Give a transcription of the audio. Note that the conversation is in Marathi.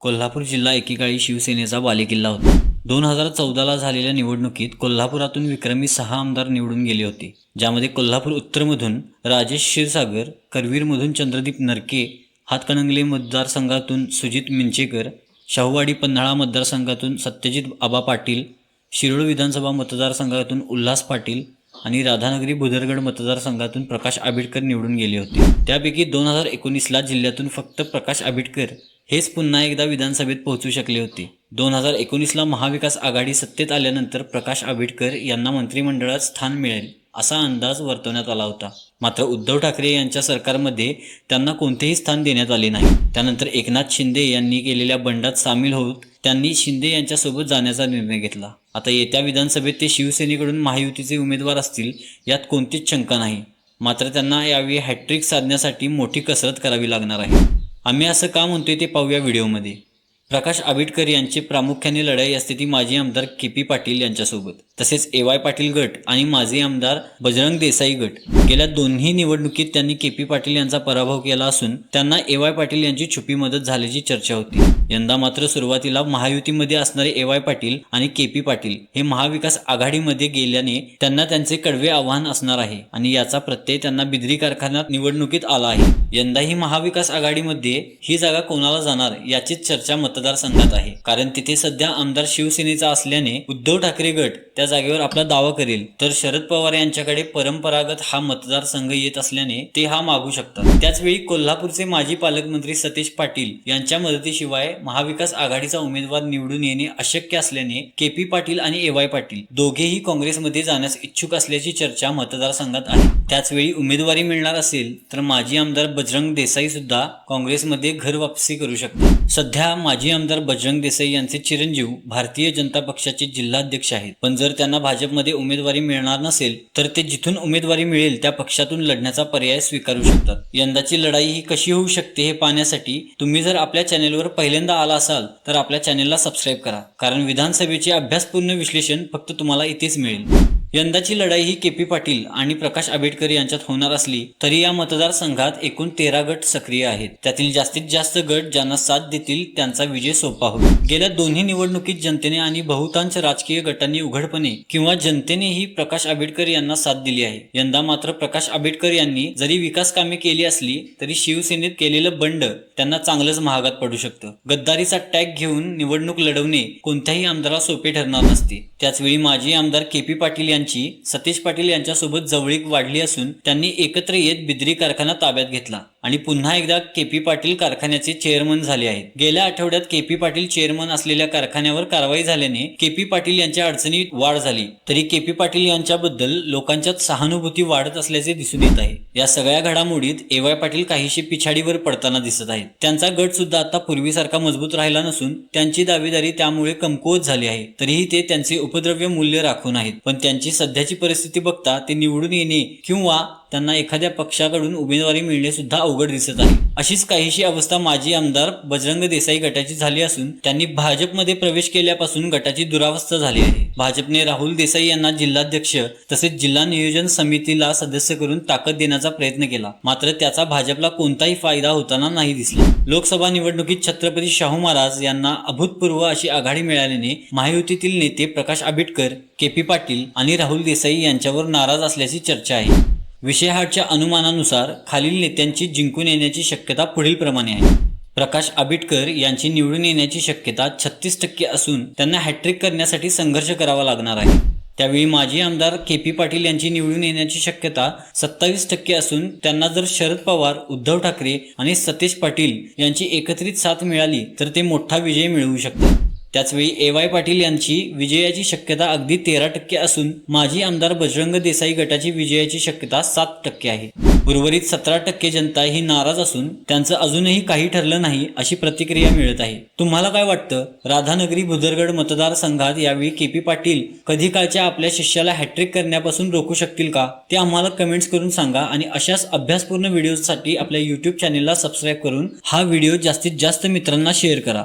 कोल्हापूर जिल्हा एकेकाळी शिवसेनेचा बालेकिल्ला होता. दोन हजार चौदाला झालेल्या निवडणुकीत कोल्हापुरातून विक्रमी सहा आमदार निवडून गेले होते. ज्यामध्ये कोल्हापूर उत्तरमधून राजेश क्षीरसागर करवीरमधून चंद्रदीप नरके हातकणंगले मतदारसंघातून सुजित मिंचेकर शाहूवाडी पन्हाळा मतदारसंघातून सत्यजित आबा पाटील शिरोळ विधानसभा मतदारसंघातून उल्हास पाटील आणि राधानगरी भुदरगड मतदारसंघातून प्रकाश आंबेडकर निवडून गेले होते. त्यापैकी दोन हजार एकोणीसला जिल्ह्यातून फक्त प्रकाश आंबेडकर हेच पुन्हा एकदा विधानसभेत पोहोचू शकले होते. दोन हजार एकोणीसला महाविकास आघाडी सत्तेत आल्यानंतर प्रकाश आंबेडकर यांना मंत्रिमंडळात स्थान मिळेल असा अंदाज वर्तवण्यात आला होता. मात्र उद्धव ठाकरे यांच्या सरकारमध्ये त्यांना कोणतेही स्थान देण्यात आले नाही. त्यानंतर एकनाथ शिंदे यांनी केलेल्या बंडात सामील होत त्यांनी शिंदे यांच्यासोबत जाण्याचा निर्णय घेतला. आता येत्या विधानसभेत ते शिवसेनेकडून महायुतीचे उमेदवार असतील यात कोणतीच शंका नाही. मात्र त्यांना यावेळी हॅट्रिक साधण्यासाठी मोठी कसरत करावी लागणार आहे. आम्ही असं का म्हणतोय ते पाहूया व्हिडिओमध्ये. प्रकाश आंबेडकर यांची प्रामुख्याने लढाई असते ती माजी आमदार के पी पाटील यांच्यासोबत. तसेच ए वाय पाटील गट आणि माजी आमदार बजरंग देसाई गट. गेल्या दोन्ही निवडणुकीत त्यांनी के पी पाटील यांचा पराभव केला असून त्यांना ए वाय पाटील यांची छुपी मदत झाल्याची चर्चा होती. यंदा मात्र सुरुवातीला महायुतीमध्ये असणारे ए वाय पाटील आणि के पी पाटील हे महाविकास आघाडीमध्ये गेल्याने त्यांना त्यांचे कडवे आव्हान असणार आहे आणि याचा प्रत्यय त्यांना बिद्री कारखान्यात निवडणुकीत आला आहे. यंदाही महाविकास आघाडीमध्ये ही जागा कोणाला जाणार याचीच चर्चा मतदारसंघात आहे. कारण तिथे सध्या आमदार शिवसेनेचा असल्याने उद्धव ठाकरे गट त्या जागेवर आपला दावा करेल. तर शरद पवार यांच्याकडे परंपरागत हा मतदारसंघ येत असल्याने ते हा मागू शकतात. त्याचवेळी कोल्हापूरचे माजी पालकमंत्री सतीश पाटील यांच्या मदतीशिवाय महाविकास आघाडीचा उमेदवार निवडून येणे अशक्य असल्याने के पी पाटील आणि ए वाय पाटील दोघेही काँग्रेसमध्ये जाण्यास इच्छुक असल्याची चर्चा मतदारसंघात आहे. त्याचवेळी उमेदवारी मिळणार असेल तर माजी आमदार बजरंग देसाई सुद्धा काँग्रेसमध्ये घर वापसी करू शकतात. सध्या माजी आमदार बजरंग देसाई यांचे चिरंजीव भारतीय जनता पक्षाचे जिल्हाध्यक्ष आहेत. पण जर त्यांना भाजपमध्ये उमेदवारी मिळणार नसेल तर ते जिथून उमेदवारी मिळेल त्या पक्षातून लढण्याचा पर्याय स्वीकारू शकतात. यंदाची लढाई ही कशी होऊ शकते हे पाहण्यासाठी तुम्ही जर आपल्या चॅनेलवर पहिल्यांदा आला असाल तर आपल्या चॅनेलला सबस्क्राईब करा. कारण विधानसभेचे अभ्यासपूर्ण विश्लेषण फक्त तुम्हाला इथेच मिळेल. यंदाची लढाई ही के पी पाटील आणि प्रकाश आंबेडकर यांच्यात होणार असली तरी या मतदारसंघात एकूण तेरा गट सक्रिय आहेत. त्यातील जास्तीत जास्त गट ज्यांना साथ देतील त्यांचा विजय सोपा होईल. गेल्या दोन्ही निवडणुकीत जनतेने आणि बहुतांश राजकीय गटांनी उघडपणे किंवा जनतेनेही प्रकाश आंबेडकर यांना साथ दिली आहे. यंदा मात्र प्रकाश आंबेडकर यांनी जरी विकास कामे केली असली तरी शिवसेनेत केलेलं बंड त्यांना चांगलंच महागात पडू शकतं. गद्दारीचा टॅग घेऊन निवडणूक लढवणे कोणत्याही आमदाराला सोपे ठरणार नसते. त्याचवेळी माजी आमदार के पी पाटील यांची सतीश पाटील यांच्यासोबत जवळीक वाढली असून त्यांनी एकत्र येत बिद्री कारखाना ताब्यात घेतला. आणि पुन्हा एकदा के पी पाटील कारखान्याचे चेअरमन झाले आहेत. गेल्या आठवड्यात के पी पाटील चेअरमन असलेल्या कारखान्यावर कारवाई झाल्याने के पी पाटील यांच्या अडचणीत वाढ झाली. तरी के पी पाटील यांच्याबद्दल लोकांच्यात सहानुभूती वाढत असल्याचे दिसून येत आहे. या सगळ्या घडामोडीत ए वाय पाटील काहीशी पिछाडीवर पडताना दिसत आहेत. त्यांचा गट सुद्धा आता पूर्वीसारखा मजबूत राहिला नसून त्यांची दावेदारी त्यामुळे कमकुवत झाली आहे. तरीही ते त्यांचे उपद्रव्य मूल्य राखून आहेत. पण त्यांची सध्याची परिस्थिती बघता ते निवडून येणे किंवा त्यांना एखाद्या पक्षाकडून उमेदवारी मिळणे सुद्धा अवघड दिसत आहे. अशीच काहीशी अवस्था माजी आमदार बजरंग देसाई गटाची झाली असून त्यांनी भाजपमध्ये प्रवेश केल्यापासून गटाची दुरावस्था झाली आहे. भाजपने राहुल देसाई यांना जिल्हाध्यक्ष तसेच जिल्हा नियोजन समितीला सदस्य करून ताकद देण्याचा प्रयत्न केला. मात्र त्याचा भाजपला कोणताही फायदा होताना नाही दिसला. लोकसभा निवडणुकीत छत्रपती शाहू महाराज यांना अभूतपूर्व अशी आघाडी मिळाल्याने महायुतीतील नेते प्रकाश आंबेडकर के पी पाटील आणि राहुल देसाई यांच्यावर नाराज असल्याची चर्चा आहे. विषयहाटच्या अनुमानानुसार खालील नेत्यांची जिंकून येण्याची शक्यता पुढीलप्रमाणे आहे. प्रकाश आबिटकर यांची निवडून येण्याची शक्यता छत्तीस टक्के असून त्यांना हॅट्रिक करण्यासाठी संघर्ष करावा लागणार आहे. त्यावेळी माजी आमदार के पी पाटील यांची निवडून येण्याची शक्यता सत्तावीस टक्के असून त्यांना जर शरद पवार उद्धव ठाकरे आणि सतेज पाटील यांची एकत्रित साथ मिळाली तर ते मोठा विजय मिळवू शकतात. त्याचवेळी ए वाय पाटील यांची विजयाची शक्यता अगदी तेरा टक्के असून माजी आमदार बजरंग देसाई गटाची विजयाची शक्यता सात टक्के आहे. उर्वरित सतरा टक्के जनता ही नाराज असून त्यांचं अजूनही काही ठरलं नाही अशी प्रतिक्रिया मिळत आहे. तुम्हाला काय वाटतं? राधानगरी भुदरगड मतदारसंघात यावेळी के पी पाटील कधी काळच्या आपल्या शिष्याला हॅट्रिक करण्यापासून रोखू शकतील का? ते आम्हाला कमेंट्स करून सांगा आणि अशाच अभ्यासपूर्ण व्हिडिओसाठी आपल्या युट्यूब चॅनेलला सबस्क्राईब करून हा व्हिडिओ जास्तीत जास्त मित्रांना शेअर करा.